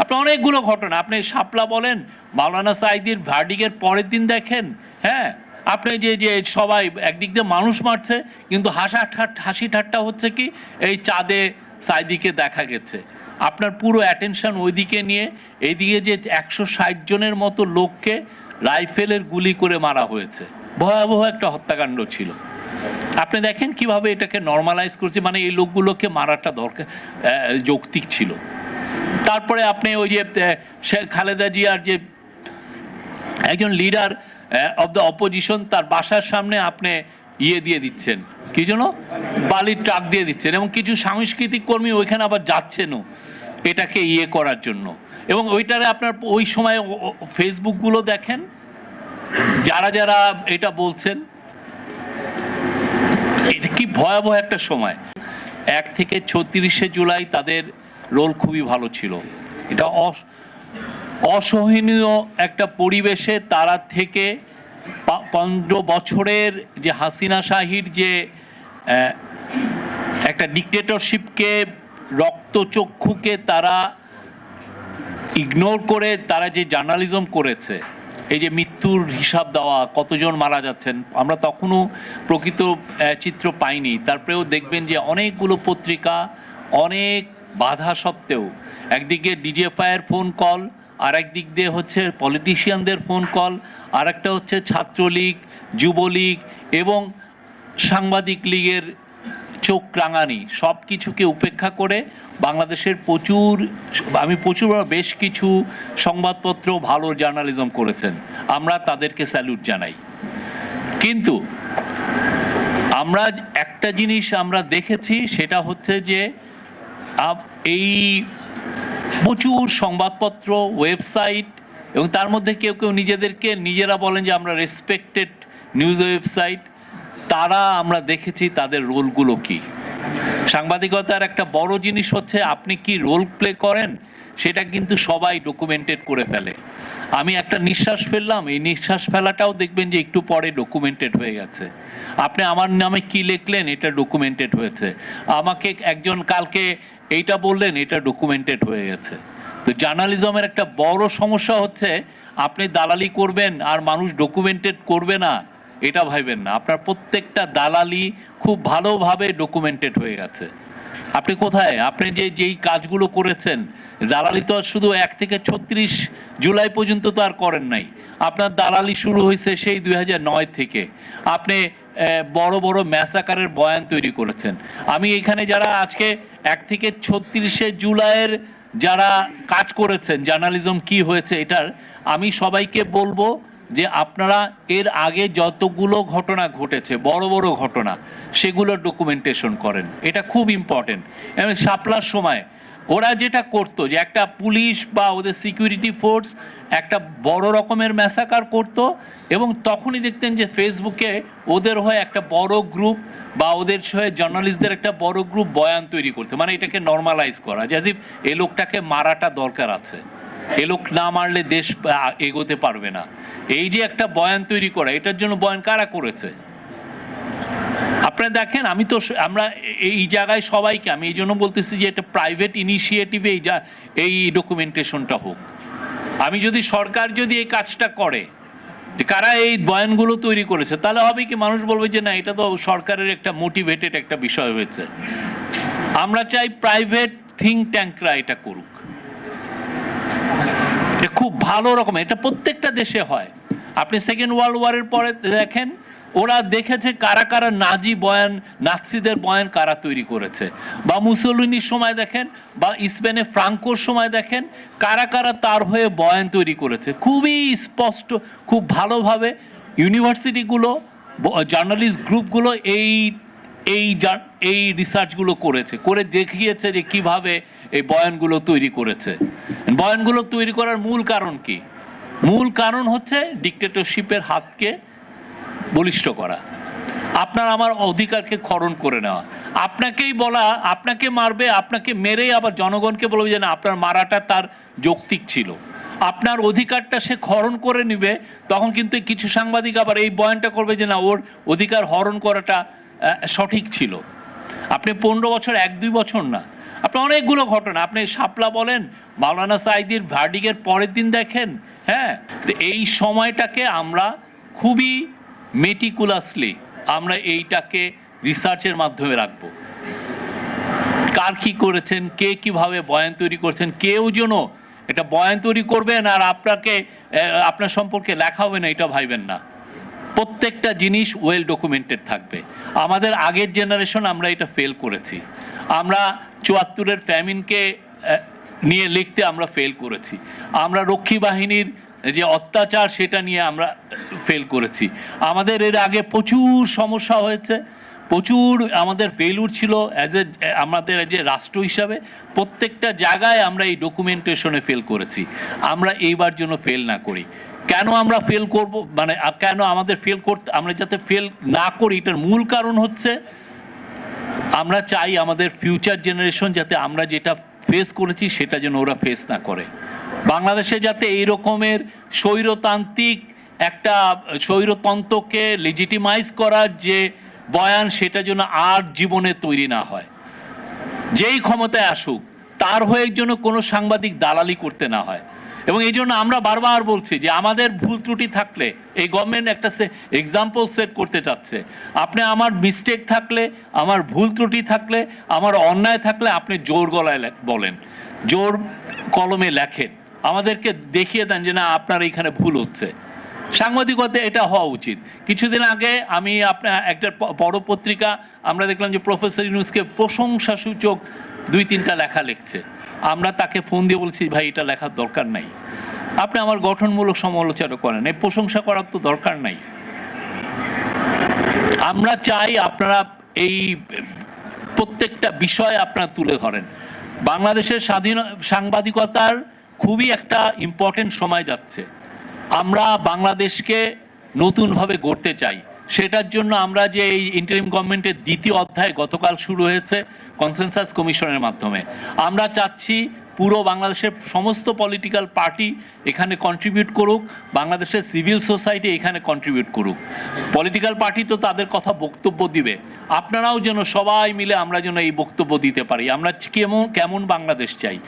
আপনি অনেকগুলো ঘটনা, আপনি শাপলা বলেন, মাওলানা সাইদির ভার্ডিকের পরের দিন দেখেন হ্যাঁ? আপনি যে যে সবাই একদিক দিয়ে মানুষ মারছে, কিন্তু হাসা ঠাট, হাসি ঠাট্টা হচ্ছে কি? এই চাঁদে সাইদিকে দেখা গেছে। আপনার পুরো অ্যাটেনশন ওইদিকে নিয়ে, এইদিকে যে একশো ষাট জনের মতো লোককে রাইফেলের গুলি করে মারা হয়েছে। ভয়াবহ একটা হত্যাকাণ্ড ছিল। আপনি দেখেন কীভাবে এটাকে নর্মালাইজ করছে মানে এই লোকগুলোকে মারাটা দরকার যৌক্তিক ছিল। তারপরে আপনি ওই যে খালেদা জিয়ার যে একজন লিডার অফ দ্য অপোজিশন তার বাসার সামনে আপনি ইয়ে দিয়ে দিচ্ছেন। কি জন্য? বালির ট্রাক দিয়ে দিচ্ছেন এবং কিছু সাংস্কৃতিক কর্মী ওইখানে আবার যাচ্ছেনও এটাকে ইয়ে করার জন্য। এবং ওইটারে আপনার ওই সময় ফেসবুকগুলো দেখেন, যারা যারা এটা বলছেন, এটা কি ভয়াবহ একটা সময়। এক থেকে ছত্রিশে জুলাই তাদের রোল খুবই ভালো ছিল। এটা অস- অসহনীয় একটা পরিবেশে তারা থেকে পনেরো বছরের যে হাসিনা শাহির যে একটা ডিকটেটরশিপকে রক্তচক্ষুকে তারা ইগনোর করে, তারা যে জার্নালিজম করেছে, এই যে মৃত্যুর হিসাব দেওয়া, কতজন মারা যাচ্ছেন, আমরা তখনও প্রকৃত চিত্র পাইনি। তারপরেও দেখবেন যে অনেকগুলো পত্রিকা, অনেক বাধা সত্ত্বেও। একদিকে ডিজিএফআইয়ের ফোন কল আর একদিক দিয়ে হচ্ছে পলিটিশিয়ানদের ফোন কল আর একটা হচ্ছে ছাত্রলীগ, যুবলীগ এবং সাংবাদিক লীগের চোখ রাঙানি। সব কিছুকে উপেক্ষা করে বাংলাদেশের প্রচুর, আমি প্রচুর, বেশ কিছু সংবাদপত্র ভালো জার্নালিজম করেছেন। আমরা তাদেরকে স্যালুট জানাই। কিন্তু আমরা একটা জিনিস আমরা দেখেছি, সেটা হচ্ছে যে এই প্রচুর সংবাদপত্র ওয়েবসাইট এবং তার মধ্যে কেউ কেউ নিজেদেরকে, নিজেরা বলেন যে আমরা রেসপেক্টেড নিউজ ওয়েবসাইট তারা আমরা দেখেছি তাদের রোলগুলো কি। সাংবাদিকতার একটা বড় জিনিস হচ্ছে আপনি কি রোল প্লে করেন, সেটা কিন্তু সবাই ডকুমেন্টেড করে ফেলে। আমি একটা নিঃশ্বাস ফেললাম, এই নিঃশ্বাস ফেলাটাও দেখবেন যে একটু পরে ডকুমেন্টেড হয়ে গেছে। আপনি আমার নামে কি লিখলেন, এটা ডকুমেন্টেড হয়েছে। আমাকে একজন কালকে এইটা বললেন, এটা ডকুমেন্টেড হয়ে গেছে। তো জার্নালিজমের একটা বড় সমস্যা হচ্ছে, আপনি দালালি করবেন আর মানুষ ডকুমেন্টেড করবে না, এটা ভাইবেন না। আপনার প্রত্যেকটা দালালি খুব ভালোভাবে ডকুমেন্টেড হয়ে গেছে। আপনি কোথায়? আপনি যে, যেই কাজগুলো করেছেন, দালালি তো শুধু এক থেকে ছত্রিশ জুলাই পর্যন্ত তো আর করেন নাই। আপনার দালালি শুরু হয়েছে সেই দুই নয় থেকে। আপনি বড় বড় ম্যাসাকারের বয়ান তৈরি করেছেন। আমি এখানে যারা আজকে এক থেকে ছত্রিশে জুলাইয়ের যারা কাজ করেছেন, জার্নালিজম কি হয়েছে এটার, আমি সবাইকে বলব যে আপনারা এর আগে যতগুলো ঘটনা ঘটেছে, বড় বড় ঘটনা সেগুলো ডকুমেন্টেশন করেন। এটা খুব ইম্পর্টেন্ট এবং শাপলার সময় ওরা যেটা করতো যে একটা পুলিশ বা ওদের সিকিউরিটি ফোর্স একটা বড় রকমের ম্যাসাকার করত এবং তখনই দেখতেন যে ফেসবুকে ওদের হয়ে একটা বড় গ্রুপ বা ওদের হয়ে জার্নালিস্টদের একটা বড় গ্রুপ বয়ান তৈরি করতে। মানে এটাকে নর্মালাইজ করা, যে এ লোকটাকে মারাটা দরকার আছে। এ লোক না মারলে দেশ এগোতে পারবে না। এই যে একটা বয়ান তৈরি করা, এটার জন্য বয়ান কারা করেছে? আপনারা দেখেন, আমি তো আমরা এই জায়গায় সবাইকে, আমি এই জন্য বলতেছি যে এটা প্রাইভেট ইনিশিয়েটিভে এই যা এই ডকুমেন্টেশনটা হোক। আমি যদি সরকার যদি এই কাজটা করে, যে কারা এই বয়ানগুলো তৈরি করেছে, তাহলে হবে কি মানুষ বলবে যে না, এটা তো সরকারের একটা মোটিভেটেড একটা বিষয় হয়েছে। আমরা চাই প্রাইভেট থিঙ্ক ট্যাঙ্করা এটা করুক। খুব ভালো রকম, এটা প্রত্যেকটা দেশে হয়। আপনি সেকেন্ড ওয়ার্ল্ড ওয়ারের পরে দেখেন ওরা দেখেছে কারা কারা নাজি বয়ান, নাৎসিদের বয়ান কারা তৈরি করেছে। বা মুসলিনির সময় দেখেন, বা স্পেনে ফ্রাঙ্কোর সময় দেখেন, কারা কারা তার হয়ে বয়ান তৈরি করেছে। খুবই স্পষ্ট, খুব ভালোভাবে ইউনিভার্সিটিগুলো, জার্নালিস্ট গ্রুপগুলো এই এই এই রিসার্চগুলো করেছে, করে দেখিয়েছে যে কীভাবে এই বয়ানগুলো তৈরি করেছে। বয়ানগুলো তৈরি করার মূল কারণ কি? মূল কারণ হচ্ছে ডিক্টেটরশিপের হাতকে বলিষ্ঠ করা। আপনার আমার অধিকারকে খরণ করে নেওয়া। আপনাকেই বলা, আপনাকে মারবে, আপনাকে মেরেই আবার জনগণকে বলবে যে না, আপনার মারাটা তার যৌক্তিক ছিল। আপনার অধিকারটা সে খরণ করে নিবে, তখন কিন্তু কিছু সাংবাদিক আবার এই বয়ানটা করবে যে না, ওর অধিকার হরণ করাটা সঠিক ছিল। আপনি পনেরো বছর, এক, দুই বছর না। আপনি অনেকগুলো ঘটনা, আপনি শাপলা বলেন, মাওলানা সাইদির ভার্ডিকের পরের দিন দেখেন হ্যাঁ? এই সময়টাকে আমরা খুবই মেটিকুলাসলি আমরা এইটাকে রিসার্চের মাধ্যমে রাখব। কার কি করেছেন, কে কীভাবে বয়ান তৈরি করছেন, কেউ যেন এটা বয়ান তৈরি করবেন আর আপনাকে আপনার সম্পর্কে লেখা হবে না, এটা ভাইবেন না। প্রত্যেকটা জিনিস ওয়েল ডকুমেন্টেড থাকবে। আমাদের আগের জেনারেশন আমরা এটা ফেল করেছি। আমরা চুয়াত্তরের ফ্যামিনকে নিয়ে লিখতে আমরা ফেল করেছি। আমরা রক্ষী বাহিনীর যে অত্যাচার সেটা নিয়ে আমরা ফেল করেছি। আমাদের এর আগে প্রচুর সমস্যা হয়েছে, প্রচুর আমাদের ফেলুর ছিল অ্যাজ এ আমাদের যে রাষ্ট্র হিসাবে, প্রত্যেকটা জায়গায় আমরা এই ডকুমেন্টেশনে ফেল করেছি। আমরা এইবার জন্য ফেল না করি। কেন আমরা ফেল করব? মানে কেন আমাদের ফেল করতে, আমরা যাতে ফেল না করি, এটার মূল কারণ হচ্ছে আমরা চাই আমাদের ফিউচার জেনারেশন যাতে আমরা যেটা ফেস করেছি, সেটা যেন ওরা ফেস না করে। বাংলাদেশে যাতে এই রকমের স্বৈরতান্ত্রিক একটা স্বৈরতন্ত্রকে লেজিটিমাইজ করার যে বয়ান, সেটা যেন আর জীবনে তৈরি না হয়। যেই ক্ষমতায় আসুক, তার হয়ে জন্য কোনো সাংবাদিক দালালি করতে না হয়। এবং এই জন্য আমরা বারবার বলছি যে আমাদের ভুল ত্রুটি থাকলে, এই গভর্নমেন্ট একটা এক্সাম্পল সেট করতে চাচ্ছে। আপনি আমার মিস্টেক থাকলে, আমার ভুল ত্রুটি থাকলে, আমার অন্যায় থাকলে আপনি জোর গলায় বলেন। জোর কলমে লেখেন। আমাদেরকে দেখিয়ে দেন যে না, আপনার এখানে ভুল হচ্ছে। সাংবাদিকতা এটা হওয়া উচিত। কিছুদিন আগে আমি আপনার একটা বড় পত্রিকা, আমরা দেখলাম যে প্রফেসর ইউনুসকে প্রশংসা সূচক দুই, তিনটা লেখা লিখছে। আমরা তাকে ফোন দিয়ে বলছি, ভাই, এটা লেখার দরকার নাই। আপনি আমার গঠনমূলক সমালোচনা করেন। এই প্রশংসা করার তো দরকার নাই। আমরা চাই আপনারা এই প্রত্যেকটা বিষয় আপনারা তুলে ধরেন। বাংলাদেশের স্বাধীন, সাংবাদিকতার খুবই একটা ইম্পর্টেন্ট সময় যাচ্ছে। আমরা বাংলাদেশকে নতুনভাবে গড়তে চাই। সেটার জন্য আমরা যে এই ইন্টারিম গভর্নমেন্টের দ্বিতীয় অধ্যায় গতকাল শুরু হয়েছে কনসেনসাস কমিশনের মাধ্যমে। আমরা চাচ্ছি পুরো বাংলাদেশের সমস্ত পলিটিক্যাল পার্টি এখানে কন্ট্রিবিউট করুক, বাংলাদেশের সিভিল সোসাইটি এখানে কন্ট্রিবিউট করুক। পলিটিক্যাল পার্টি তো তাদের কথা বক্তব্য দিবে। আপনারাও যেন সবাই মিলে আমরা যেন এই বক্তব্য দিতে পারি। আমরা কেমন কেমন বাংলাদেশ চাই?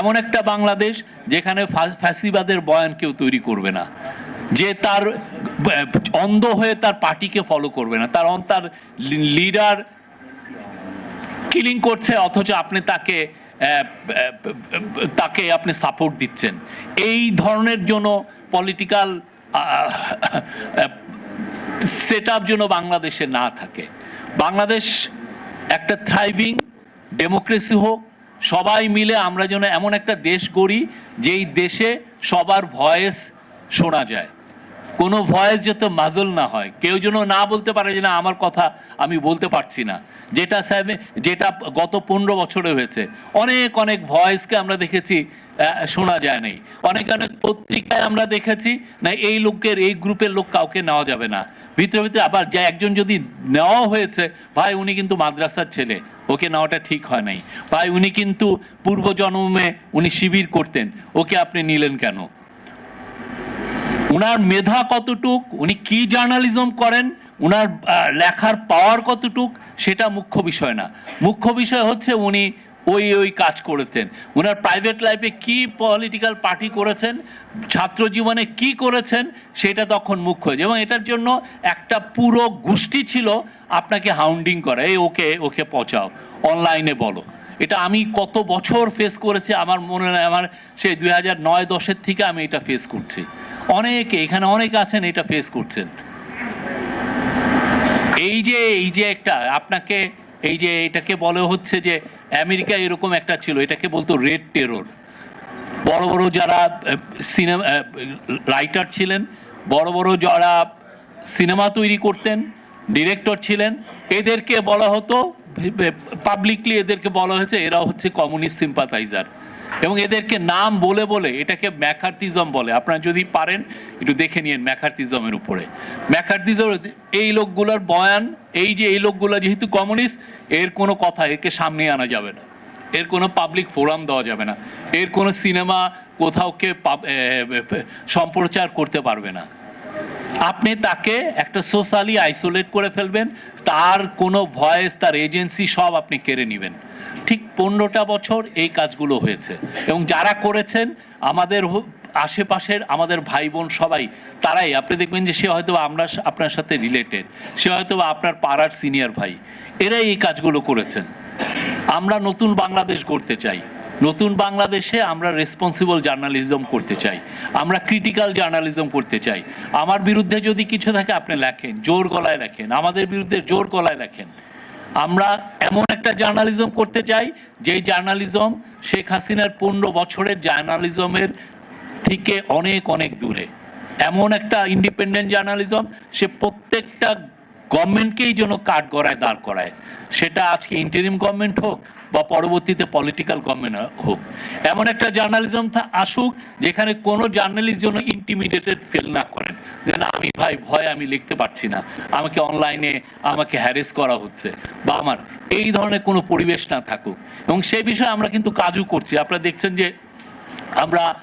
এমন একটা বাংলাদেশ যেখানে ফ্যাসিবাদের বয়ান কেউ তৈরি করবে না। যে তার, অন্ধ হয়ে তার পার্টিকে ফলো করবে না। তার তার লিডার কিলিং করছে, অথচ আপনি তাকে তাকে আপনি সাপোর্ট দিচ্ছেন। এই ধরনের জন্য পলিটিক্যাল সেট আপ যেন বাংলাদেশে না থাকে। বাংলাদেশ একটা থ্রাইভিং ডেমোক্রেসি হোক, সবাই মিলে আমরা যেন এমন একটা দেশ গড়ি, যেই দেশে সবার ভয়েস শোনা যায়। কোনো ভয়েস যাতে মাজল না হয়, কেউ যেন না বলতে পারে যে না, আমার কথা আমি বলতে পারছি না। যেটা যেটা গত পনেরো বছরে হয়েছে, অনেক অনেক ভয়েসকে আমরা দেখেছি শোনা যায় নাই। অনেক অনেক পত্রিকায় আমরা দেখেছি, না, এই লোকের, এই গ্রুপের লোক কাউকে নেওয়া যাবে না। ভিতরে ভিতরে আবার যে একজন যদি নেওয়া হয়েছে, ভাই, উনি কিন্তু মাদ্রাসার ছেলে, ওকে নেওয়াটা ঠিক হয় নাই। ভাই, উনি কিন্তু পূর্ব পূর্বজন্মে উনি শিবির করতেন, ওকে আপনি নিলেন কেন? উনার মেধা কতটুক, উনি কি জার্নালিজম করেন, উনার লেখার পাওয়ার কতটুক, সেটা মুখ্য বিষয় না। মুখ্য বিষয় হচ্ছে উনি ওই ওই কাজ করেছেন। উনার প্রাইভেট লাইফে কি পলিটিক্যাল পার্টি করেছেন, ছাত্র জীবনে কি করেছেন, সেটা তখন মুখ্য হয়েছে। এবং এটার জন্য একটা পুরো গোষ্ঠী ছিল আপনাকে হাউন্ডিং করে। এই ওকে ওকে পচাও অনলাইনে বলো। এটা আমি কত বছর ফেস করেছি, আমার মনে হয় আমার সেই দুই হাজার নয় দশের থেকে আমি এটা ফেস করছি। অনেকে, এখানে অনেকে আছেন, এটা ফেস করছেন। এই যে এই যে একটা, আপনাকে, এই যে এটাকে বলে হচ্ছে যে, আমেরিকা এরকম একটা ছিল, এটাকে বলতো রেড টেরর। বড় বড় যারা সিনেমা রাইটার ছিলেন, বড় বড় যারা সিনেমা তৈরি করতেন, ডিরেক্টর ছিলেন, এদেরকে বলা হতো পাবলিকলি এদেরকে বলা হয়েছে, এরা হচ্ছে কমিউনিস্ট সিম্পাথাইজার এবং এদেরকে নাম বলে বলে এটাকে ম্যাকার্তিজম বলে। আপনারা যদি পারেন, একটু দেখে নিন ম্যাকার্তিজমের উপরে। ম্যাকার্তিজম এই লোকগুলোর বয়ান, এই যে এই লোকগুলো যেহেতু কমিউনিস্ট, এর কোনো কথা একে সামনে আনা যাবে না। এর কোনো পাবলিক ফোরাম দেওয়া যাবে না। এর কোনো সিনেমা কোথাও কে সম্প্রচার করতে পারবে না। আপনি তাকে একটা সোশ্যালি আইসোলেট করে ফেলবেন, তার কোনো ভয়েস তার এজেন্সি সব আপনি কেড়ে নেবেন। ঠিক পনেরোটা বছর এই কাজগুলো হয়েছে। এবং যারা করেছেন, আমাদের আশেপাশের আমাদের ভাই বোন সবাই, তারাই। আপনি দেখবেন যে সে হয়তো আমরা আপনার সাথে রিলেটেড সে হয়তো আপনার পাড়ার সিনিয়র ভাই। এরাই এই কাজগুলো করেছেন। আমরা নতুন বাংলাদেশ করতে চাই। নতুন বাংলাদেশে আমরা রেসপন্সিবল জার্নালিজম করতে চাই, আমরা ক্রিটিক্যাল জার্নালিজম করতে চাই। আমার বিরুদ্ধে যদি কিছু থাকে, আপনি লেখেন, জোর গলায় লেখেন, আমাদের বিরুদ্ধে জোর গলায় লেখেন। আমরা এমন একটা জার্নালিজম করতে চাই, যেই জার্নালিজম শেখ হাসিনার পনেরো বছরের জার্নালিজমের থেকে অনেক অনেক দূরে। এমন একটা ইন্ডিপেন্ডেন্ট জার্নালিজম সে প্রত্যেকটা গভর্নমেন্টকেই যেন কাঠ গড়ায় দাঁড় করায়। সেটা আজকে ইন্টারিম গভর্নমেন্ট হোক বা পরবর্তীতে পলিটিক্যাল গভর্নমেন্ট হোক। এমন একটা জার্নালিজম আসুক, যেখানে কোনো জার্নালিস্ট যেন ইন্টিমিডিয়েটেড ফিল না করেন। যে না, আমি ভাই, ভয় আমি লিখতে পারছি না। আমাকে অনলাইনে আমাকে হ্যারেস করা হচ্ছে। বা আমার এই ধরনের কোনো পরিবেশ না থাকুক। এবং সেই বিষয়ে আমরা কিন্তু কাজও করছি। আপনারা দেখছেন যে আমরা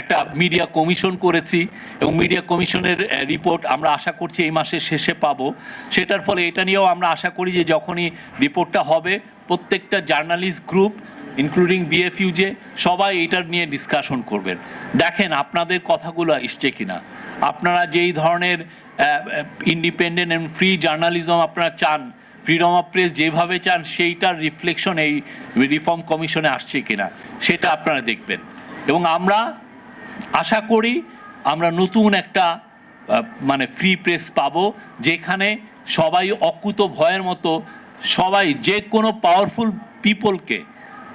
একটা মিডিয়া কমিশন করেছি এবং মিডিয়া কমিশনের রিপোর্ট আমরা আশা করছি এই মাসের শেষে পাব। সেটার ফলে এটা নিয়েও আমরা আশা করি যে যখনই রিপোর্টটা হবে, প্রত্যেকটা জার্নালিস্ট গ্রুপ ইনক্লুডিং বিএফইউজে সবাই এটার নিয়ে ডিসকাশন করবেন। দেখেন আপনাদের কথাগুলো এসছে কিনা। আপনারা যেই ধরনের ইন্ডিপেন্ডেন্ট অ্যান্ড ফ্রি জার্নালিজম আপনারা চান ফ্রিডম অফ প্রেস যেভাবে চান, সেইটার রিফ্লেকশন এই রিফর্ম কমিশনে আসছে কিনা, সেটা আপনারা দেখবেন। এবং আমরা আশা করি আমরা নতুন একটা মানে ফ্রি প্রেস পাবো, যেখানে সবাই অকুত ভয়ের মতো, সবাই যে কোনো পাওয়ারফুল পিপলকে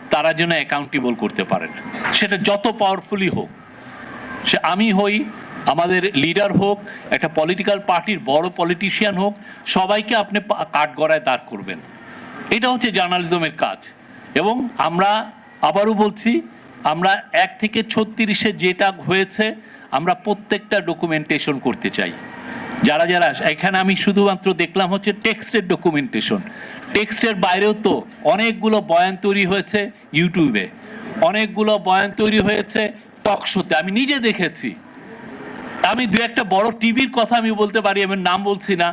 তারা যেন অ্যাকাউন্টেবল করতে পারেন। সেটা যত পাওয়ারফুলই হোক। সে আমি হই, আমাদের লিডার হোক, একটা পলিটিক্যাল পার্টির বড় পলিটিশিয়ান হোক, সবাইকে আপনি কাঠগড়ায় দাঁড় করবেন। এটা হচ্ছে জার্নালিজমের কাজ। এবং আমরা আবারও বলছি আমরা এক থেকে ছত্রিশে যেটা হয়েছে, আমরা প্রত্যেকটা ডকুমেন্টেশন করতে চাই। যারা যারা, এখানে আমি শুধুমাত্র দেখলাম হচ্ছে টেক্সটের ডকুমেন্টেশন টেক্সটের বাইরেও তো অনেকগুলো বয়ান তৈরি হয়েছে ইউটিউবে অনেকগুলো বয়ান তৈরি হয়েছে টক শোতে আমি নিজে দেখেছি। আমি দু একটা বড় টিভির কথা আমি বলতে পারি, আমি নাম বলছি না।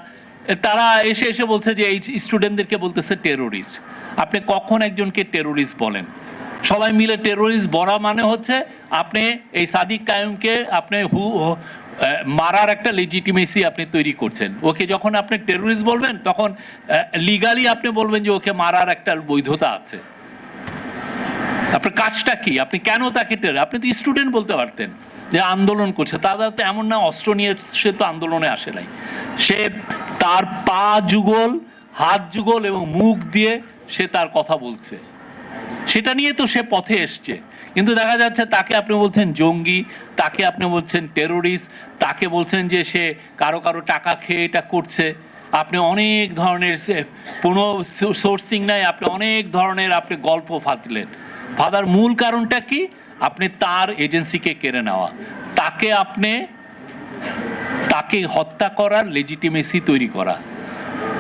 তারা এসে এসে বলছে যে এই স্টুডেন্টদেরকে বলতেছে টেরোরিস্ট আপনি কখন একজনকে টেরোরিস্ট বলেন? সবাই মিলে টেরোরিস্ট বড়া মানে হচ্ছে আপনি এই সাদিক কায়ুমকে আপনি হু মারার একটা লেজিটিমেসি আপনি তৈরি করছেন। ওকে যখন আপনি টেরোরিস্ট বলবেন, তখন লিগালি আপনি বলবেন যে ওকে মারার একটা বৈধতা আছে। আপনার কাজটা কি? আপনি কেন তাকে টের আপনি তো স্টুডেন্ট বলতে পারতেন যে আন্দোলন করছে। তারা তো এমন না, অস্ত্র নিয়ে সে তো আন্দোলনে আসে নাই। সে তার পা যুগল, হাত যুগল এবং মুখ দিয়ে সে তার কথা বলছে। সেটা নিয়ে তো সে পথে এসছে। কিন্তু দেখা যাচ্ছে তাকে আপনি বলছেন জঙ্গি, তাকে আপনি বলছেন টেরোরিস্ট তাকে বলছেন যে সে কারও কারও টাকা খেয়ে এটা করছে। আপনি অনেক ধরনের কোনো সোর্সিং নাই, আপনি অনেক ধরনের আপনি গল্প ফাঁদলেন। ফাদার মূল কারণটা কি? আপনি তার এজেন্সিকে কেড়ে নেওয়া। তাকে আপনি, তাকে হত্যা করার লেজিটিমেসি তৈরি করা।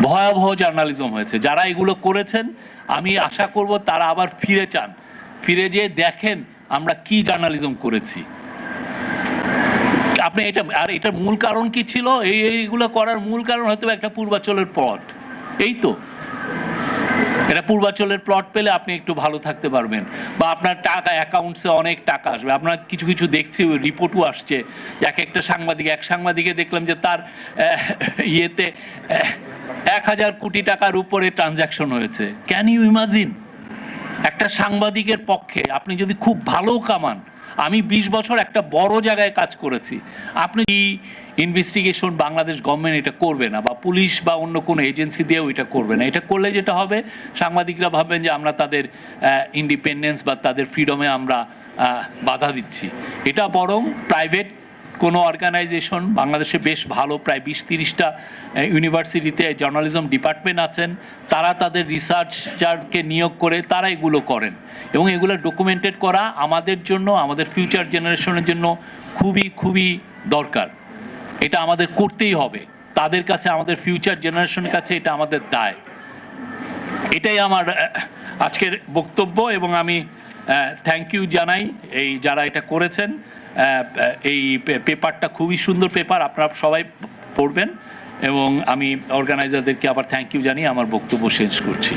ভয়াবহ জার্নালিজম হয়েছে। যারা এগুলো করেছেন, আমি আশা করব তারা আবার ফিরে চান। ফিরে যেয়ে দেখেন আমরা কি জার্নালিজম করেছি। আপনি এটা, আর এটার মূল কারণ কি ছিল? এই, এইগুলো করার মূল কারণ হয়তো একটা পূর্বাচলের প্লট এই তো। এটা পূর্বাচলের প্লট পেলে আপনি একটু ভালো থাকতে পারবেন। বা আপনার টাকা অ্যাকাউন্টসে অনেক টাকা আসবে। আপনার কিছু কিছু দেখছি রিপোর্টও আসছে। এক একটা সাংবাদিক, এক সাংবাদিকে দেখলাম যে তার ইয়েতে এক হাজার কোটি টাকার উপরে ট্রানজ্যাকশন হয়েছে। ক্যান ইউ ইমাজিন একটা সাংবাদিকের পক্ষে আপনি যদি খুব ভালো কামান, আমি ২০ বছর একটা বড় জায়গায় কাজ করেছি। আপনি ইনভেস্টিগেশন বাংলাদেশ গভর্নমেন্ট এটা করবে না বা পুলিশ বা অন্য কোনো এজেন্সি দিয়েও এটা করবে না? এটা করলে যেটা হবে, সাংবাদিকরা ভাববেন যে আমরা তাদের ইন্ডিপেন্ডেন্স বা তাদের ফ্রিডমে আমরা বাধা দিচ্ছি। এটা বরং প্রাইভেট কোনো অর্গানাইজেশন বাংলাদেশে বেশ ভালো, প্রায় বিশ তিরিশটা ইউনিভার্সিটিতে জার্নালিজম ডিপার্টমেন্ট আছেন। তারা তাদের রিসার্চারকে নিয়োগ করে তারা এগুলো করেন। এবং এগুলো ডকুমেন্টেড করা আমাদের জন্য, আমাদের ফিউচার জেনারেশনের জন্য খুবই খুবই দরকার। এটা আমাদের করতেই হবে। তাদের কাছে, আমাদের ফিউচার জেনারেশনের কাছে এটা আমাদের দায়। এটাই আমার আজকের বক্তব্য এবং আমি থ্যাংক ইউ জানাই এই যারা এটা করেছেন। এই পেপারটা খুবই সুন্দর পেপার, আপনারা সবাই পড়বেন এবং আমি অর্গানাইজারদেরকে আবার থ্যাংক ইউ জানিয়ে আমার বক্তব্য শেষ করছি।